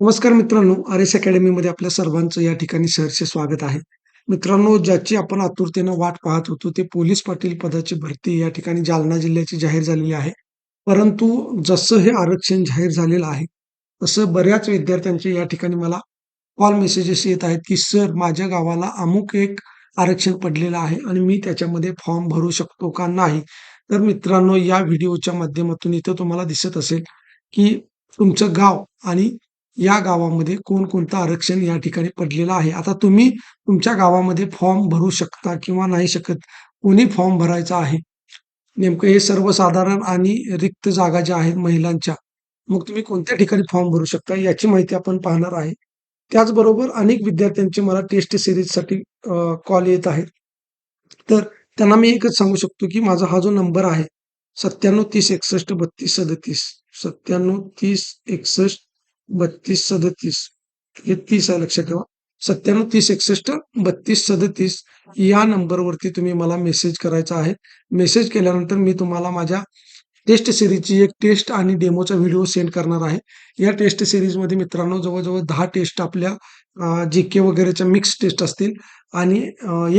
नमस्कार मित्रांनो R S अकॅडमीमध्ये आपल्या सर्वांचं या ठिकाणी सहर्ष स्वागत आहे. मित्रांनो ज्याची आपण आतुरतेनं वाट पाहत होतो ते पोलीस पाटील पदाची भरती या ठिकाणी जालना जिल्ह्याची जाहीर झालेली आहे. परंतु जसं हे आरक्षण जाहीर झालेलं आहे तसं बऱ्याच विद्यार्थ्यांचे या ठिकाणी मला कॉल मेसेजेस येत आहेत की सर माझ्या गावाला अमुक एक आरक्षण पडलेलं आहे आणि मी त्याच्यामध्ये फॉर्म भरू शकतो का नाही? तर मित्रांनो या व्हिडिओच्या माध्यमातून इथं तुम्हाला दिसत असेल की तुमचं गाव आणि या गावामध्ये कोणकोणतं आरक्षण या ठिकाणी पडलेलं आहे? आता तुम्ही तुमच्या गावामध्ये फॉर्म भरू शकता किंवा नाही शकत कोणी फॉर्म भरायचा आहे? नेमकं हे सर्वसाधारण आणि रिक्त जागा ज्या आहेत महिलांच्या मग तुम्ही कोणत्या ठिकाणी फॉर्म भरू शकता याची माहिती आपण पाहणार आहे. त्याचबरोबर अनेक विद्यार्थ्यांचे मला टेस्ट सिरीजसाठी कॉल येत आहेत. तर त्यांना मी एकच सांगू शकतो की माझा हा जो नंबर आहे सत्त्याण्णव तीस एकसष्ट बत्तीस सदतीस सत्त्याण्णव तीस एकसष्ट बत्तीस सदतीस. हे तीस आहे लक्षात ठेवा. सत्त्याण्णव तीस एकसष्ट बत्तीस सदतीस या नंबरवरती तुम्ही मला मेसेज करायचा आहे. मेसेज केल्यानंतर मी तुम्हाला माझ्या टेस्ट सिरीजची एक टेस्ट आणि डेमोचा व्हिडिओ सेंड करणार आहे. या टेस्ट सिरीजमध्ये मित्रांनो जवळजवळ दहा टेस्ट आपल्या जी के वगैरेच्या मिक्स टेस्ट असतील. आणि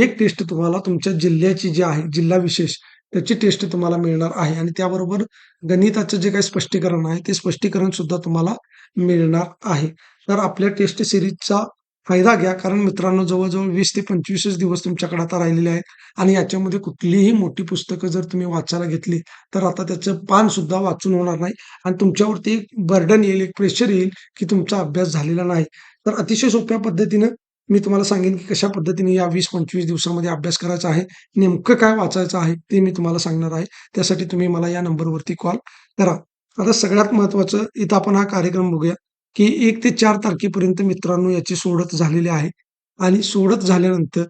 एक टेस्ट तुम्हाला तुमच्या जिल्ह्याची जी आहे जिल्हा विशेष त्याची टेस्ट तुम्हाला मिळणार आहे. आणि त्याबरोबर गणिताचं जे काही स्पष्टीकरण आहे ते स्पष्टीकरण सुद्धा तुम्हाला मिळणार आहे. तर आपल्या टेस्ट सिरीजचा फायदा घ्या. कारण मित्रांनो जवळजवळ वीस ते पंचवीसच दिवस तुमच्याकडे आता राहिलेले आहेत. आणि याच्यामध्ये कुठलीही मोठी पुस्तकं जर तुम्ही वाचायला घेतली तर आता त्याचं पान सुद्धा वाचून होणार नाही. आणि तुमच्यावरती एक बर्डन येईल एक प्रेशर येईल की तुमचा अभ्यास झालेला नाही. तर अतिशय सोप्या पद्धतीनं मी तुम्हाला सांगेन की कशा पद्धतीने या वीस पंचवीस दिवसामध्ये अभ्यास करायचा आहे नेमकं काय वाचायचं आहे ते मी तुम्हाला सांगणार आहे. त्यासाठी तुम्ही मला या नंबरवरती कॉल करा. आता सगळ्यात महत्वाचं इथं आपण हा कार्यक्रम बघूया की एक ते चार तारखेपर्यंत मित्रांनो याची सोडत झालेली आहे. आणि सोडत झाल्यानंतर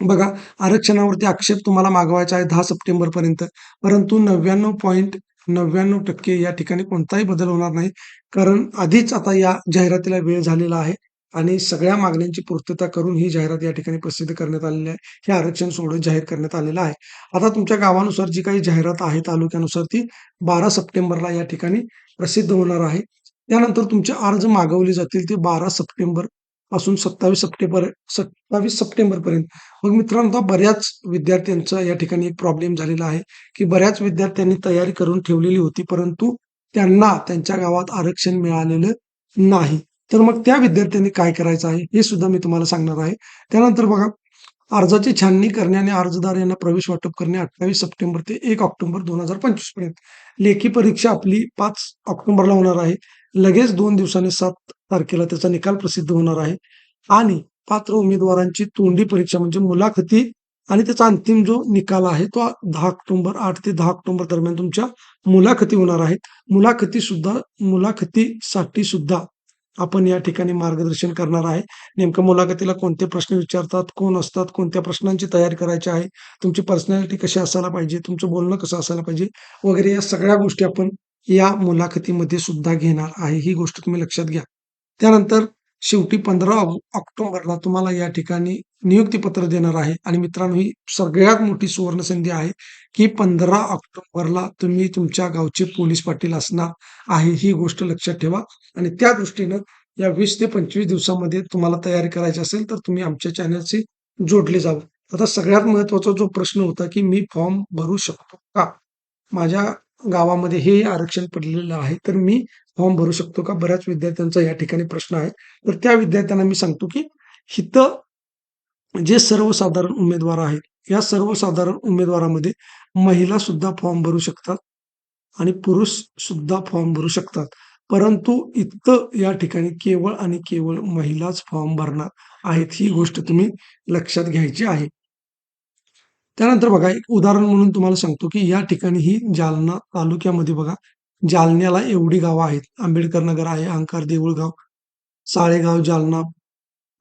बघा आरक्षणावरती आक्षेप तुम्हाला मागवायचा आहे दहा सप्टेंबर पर्यंत परंतु नव्याण्णव पॉईंट नव्याण्णव टक्के या ठिकाणी कोणताही बदल होणार नाही. कारण आधीच आता या जाहिरातीला वेळ झालेला आहे. आणि सगळ्या मागण्यांची पूर्तता करून ही जाहिरात या ठिकाणी प्रसिद्ध करण्यात आलेली आहे. हे आरक्षण सोडत जाहीर करण्यात आलेलं आहे. आता तुमच्या गावानुसार जी काही जाहिरात आहे तालुक्यानुसार ती बारा सप्टेंबरला या ठिकाणी प्रसिद्ध होणार आहे. त्यानंतर तुमचे अर्ज मागवले जातील ते बारा सप्टेंबरपासून सत्तावीस सप्टेंबर सत्तावीस सप्टेंबर पर्यंत मग मित्रांनो बऱ्याच विद्यार्थ्यांचा या ठिकाणी एक प्रॉब्लेम झालेला आहे की बऱ्याच विद्यार्थ्यांनी तयारी करून ठेवलेली होती परंतु त्यांना त्यांच्या गावात आरक्षण मिळालेलं नाही. तर मग त्या विद्यार्थ्यांनी काय करायचं आहे हे सुद्धा मी तुम्हाला सांगणार आहे. त्यानंतर बघा अर्जाची छाननी करणे आणि अर्जदार यांना प्रवेश वाटप करणे अठ्ठावीस सप्टेंबर ते एक ऑक्टोबर दोन हजार पंचवीसपर्यंत. लेखी परीक्षा आपली पाच ऑक्टोबरला होणार आहे. लगेच दोन दिवसांनी सात तारखेला त्याचा निकाल प्रसिद्ध होणार आहे. आणि पात्र उमेदवारांची तोंडी परीक्षा म्हणजे मुलाखती आणि त्याचा अंतिम जो निकाल आहे तो दहा ऑक्टोबर आठ ते दहा ऑक्टोबर दरम्यान तुमच्या मुलाखती होणार आहेत. मुलाखती सुद्धा मुलाखतीसाठी सुद्धा आपण या ठिकाणी मार्गदर्शन करणार आहे. नेमकं मुलाखतीला कोणते प्रश्न विचारतात कोण असतात कोणत्या प्रश्नांची तयारी करायची आहे तुमची पर्सनॅलिटी कशी असायला पाहिजे तुमचं बोलणं कसं असायला पाहिजे वगैरे या सगळ्या गोष्टी आपण या मुलाखतीमध्ये सुद्धा घेणार आहे. ही गोष्ट तुम्ही लक्षात घ्या. त्यानंतर शेवटी पंधरा ऑक्टोबरला तुम्हाला या ठिकाणी नियुक्तीपत्र देणार आहे. आणि मित्रांनो ही सगळ्यात मोठी सुवर्ण संधी आहे की पंधरा ऑक्टोबरला तुम्ही तुमच्या गावचे पोलीस पाटील असणार आहे ही गोष्ट लक्षात ठेवा. आणि त्या दृष्टीनं या वीस ते पंचवीस दिवसामध्ये तुम्हाला तयारी करायची असेल तर तुम्ही आमच्या चॅनलशी जोडले जावं. आता सगळ्यात महत्त्वाचा जो प्रश्न होता की मी फॉर्म भरू शकतो का? माझ्या गावामध्ये हे आरक्षण पडलेलं आहे तर मी फॉर्म भरू शकतो का? बऱ्याच विद्यार्थ्यांचा या ठिकाणी प्रश्न आहे. तर त्या विद्यार्थ्यांना मी सांगतो की हिथं जे सर्वसाधारण उमेदवार आहेत या सर्वसाधारण उमेदवारामध्ये महिला सुद्धा फॉर्म भरू शकतात आणि पुरुष सुद्धा फॉर्म भरू शकतात. परंतु इतकं या ठिकाणी केवळ आणि केवळ महिलाच फॉर्म भरणार आहेत ही गोष्ट तुम्ही लक्षात घ्यायची आहे. त्यानंतर बघा एक उदाहरण म्हणून तुम्हाला सांगतो की या ठिकाणी ही जालना तालुक्यामध्ये बघा जालन्याला एवढी गावं आहेत. आंबेडकर नगर आहे अंकार देऊळगाव साळेगाव जालना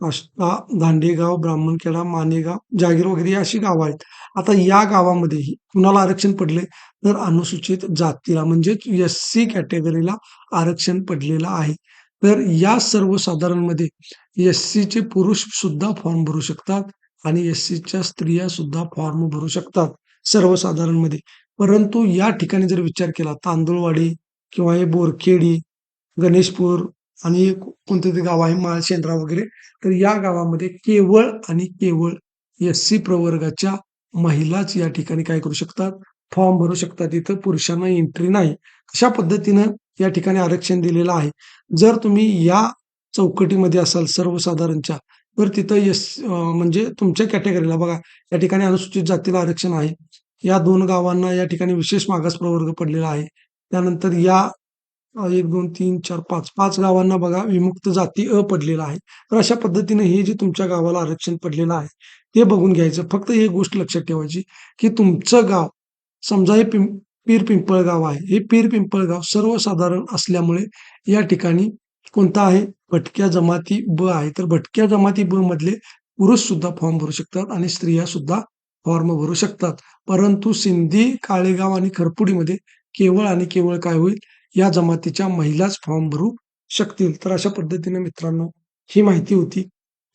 आष्टा दांडेगाव ब्राह्मणखेडा मानेगाव जागीर वगैरे अशी गावं आहेत. आता या गावामध्येही कुणाला आरक्षण पडले तर अनुसूचित जातीला म्हणजेच एस सी कॅटेगरीला आरक्षण पडलेलं आहे. तर या सर्वसाधारणमध्ये एस सीचे पुरुष सुद्धा फॉर्म भरू शकतात आणि एस सीच्या स्त्रिया सुद्धा फॉर्म भरू शकतात सर्वसाधारणमध्ये. परंतु या ठिकाणी जर विचार केला तांदुळवाडी किंवा हे बोरखेडी गणेशपूर आणि कोणतं ते गाव आहे माळशेंद्रा वगैरे तर या गावामध्ये केवळ आणि केवळ एस सी प्रवर्गाच्या महिलाच या ठिकाणी काय करू शकतात? फॉर्म भरू शकतात. इथं पुरुषांना एंट्री नाही. अशा पद्धतीनं या ठिकाणी आरक्षण दिलेलं आहे. जर तुम्ही या चौकटीमध्ये असाल सर्वसाधारणच्या तर तिथं यस म्हणजे तुमच्या कॅटेगरीला बघा. या ठिकाणी अनुसूचित जातीला आरक्षण आहे. या दोन गावांना या ठिकाणी विशेष मागास प्रवर्ग पडलेला आहे. त्यानंतर या एक दोन तीन चार पाच पाच गावांना बघा विमुक्त जाती अ पडलेला आहे. तर अशा पद्धतीने हे जे तुमच्या गावाला आरक्षण पडलेलं आहे ते बघून घ्यायचं. फक्त एक गोष्ट लक्षात ठेवायची की तुमचं गाव समजा हे पिं पीर पिंपळगाव आहे. हे पीर पिंपळगाव सर्वसाधारण असल्यामुळे या ठिकाणी कोणता आहे? भटक्या जमाती ब आहे. तर भटक्या जमाती ब मधले पुरुष सुद्धा फॉर्म भरू शकतात आणि स्त्रिया सुद्धा फॉर्म भरू शकतात. परंतु सिंधी काळेगाव आणि खरपुडीमध्ये केवळ आणि केवळ काय होईल? या जमातीच्या महिलाच फॉर्म भरू शकतील. तर अशा पद्धतीने मित्रांनो ही माहिती होती.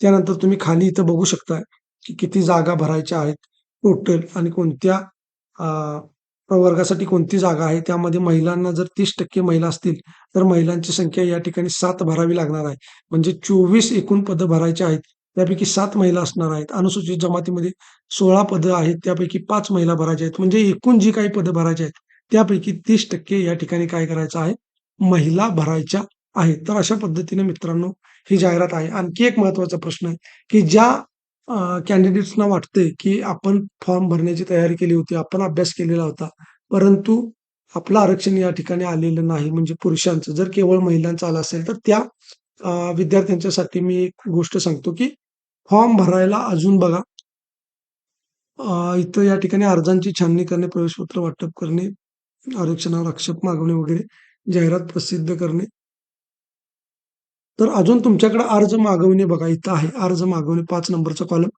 त्यानंतर तुम्ही खाली इथं बघू शकता की किती जागा भरायच्या आहेत टोटल आणि कोणत्या प्रवर्गासाठी कोणती जागा आहे. त्यामध्ये महिलांना जर तीस टक्के महिला असतील तर महिलांची संख्या या ठिकाणी सात भरावी लागणार आहे. म्हणजे चोवीस एकूण पदं भरायची आहेत. त्यापैकी सात महिला असणार आहेत. अनुसूचित जमातीमध्ये सोळा पदं आहेत. त्यापैकी पाच महिला भरायच्या आहेत. म्हणजे एकूण जी काही पदं भरायची आहेत त्यापैकी तीस टक्के या ठिकाणी काय करायचं आहे? महिला भरायच्या आहेत. तर अशा पद्धतीने मित्रांनो ही जाहिरात आहे. आणखी एक महत्त्वाचा प्रश्न आहे की ज्या कॅन्डिडेट्सना वाटते की आपण फॉर्म भरण्याची तयारी केली होती आपण अभ्यास केलेला होता परंतु आपलं आरक्षण या ठिकाणी आलेलं नाही म्हणजे पुरुषांचं. जर केवळ महिलांचं आलं असेल तर त्या विद्यार्थ्यांच्यासाठी मी एक गोष्ट सांगतो की फॉर्म भरायला अजून बघा. इथं या ठिकाणी अर्जांची छाननी करणे प्रवेशपत्र वाटप करणे आरक्षणावर आक्षेप मागवणे वगैरे जाहिरात प्रसिद्ध करणे. तर अजून तुमच्याकडे अर्ज मागवणे बघा इथं आहे. अर्ज मागवणे पाच नंबरचा कॉलम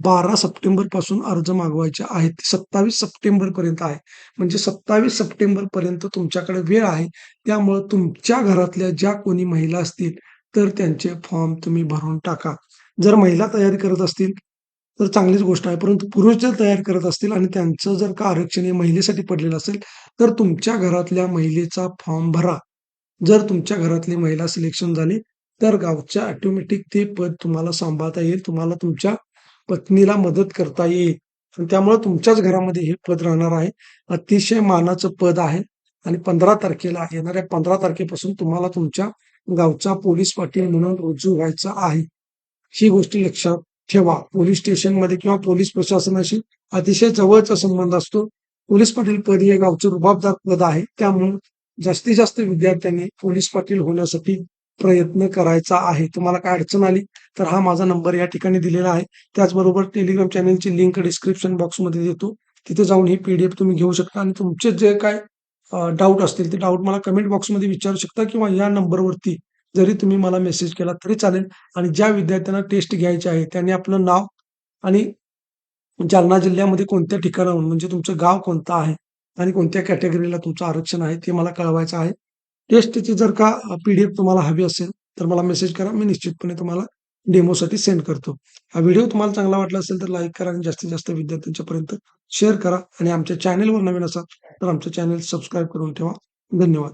बारा सप्टेंबरपासून अर्ज मागवायचे आहेत. सत्तावीस सप्टेंबर पर्यंत आहे. म्हणजे सत्तावीस सप्टेंबर पर्यंत तुमच्याकडे वेळ आहे. त्यामुळे तुमच्या घरातल्या ज्या कोणी महिला असतील तर त्यांचे फॉर्म तुम्ही भरून टाका. जर महिला तयारी करत असतील तर चांगलीच गोष्ट आहे. परंतु पुरुष जर तयार करत असतील आणि त्यांचं जर का आरक्षण हे महिलेसाठी पडलेलं असेल तर तुमच्या घरातल्या महिलेचा फॉर्म भरा. जर तुमच्या घरातली महिला सिलेक्शन झाली तर गावच्या ऑटोमॅटिक ते पद तुम्हाला सांभाळता येईल. तुम्हाला तुमच्या पत्नीला मदत करता येईल. आणि त्यामुळे तुमच्याच घरामध्ये हे पद राहणार आहे. अतिशय मानाचं पद आहे. आणि पंधरा तारखेला येणाऱ्या पंधरा तारखेपासून तुम्हाला तुमच्या गावचा पोलीस पाटील म्हणून रुजू व्हायचा आहे. ही गोष्ट लक्षात ठेवा. पोलीस स्टेशनमध्ये किंवा पोलीस प्रशासनाशी अतिशय जवळचा संबंध असतो. पोलीस पाटील पद हे गावचं रुबाबदार पद आहे. त्यामुळे जास्तीत जास्त विद्यार्थ्यांनी पोलीस पाटील होण्यासाठी प्रयत्न करायचा आहे. तुम्हाला काय अडचण आली तर हा माझा नंबर या ठिकाणी दिलेला आहे. त्याचबरोबर टेलिग्राम चॅनलची लिंक डिस्क्रिप्शन बॉक्समध्ये देतो. तिथे जाऊन ही पीडीएफ तुम्ही घेऊ शकता. आणि तुमचे जे काय डाऊट असतील ते डाऊट मला कमेंट बॉक्समध्ये विचारू शकता किंवा या नंबरवरती जरी तुम्ही मला मेसेज केला तरी चालेल. आणि ज्या विद्यार्थ्यांना टेस्ट घ्यायची आहे त्यांनी आपलं नाव आणि जालना जिल्ह्यामध्ये कोणत्या ठिकाणाहून म्हणजे तुमचं गाव कोणतं आहे आणि कोणत्या कॅटेगरीला तुमचं आरक्षण आहे ते मला कळवायचं आहे. टेस्टची जर का पीडीएफ तुम्हाला हवी असेल तर मला मेसेज करा. मी निश्चितपणे तुम्हाला डेमोसाठी सेंड करतो. हा व्हिडिओ तुम्हाला चांगला वाटला असेल तर लाईक करा आणि जास्तीत जास्त विद्यार्थ्यांच्यापर्यंत शेअर करा. आणि आमच्या चॅनेलवर नवीन असाल तर आमचं चॅनेल सबस्क्राईब करून ठेवा. धन्यवाद.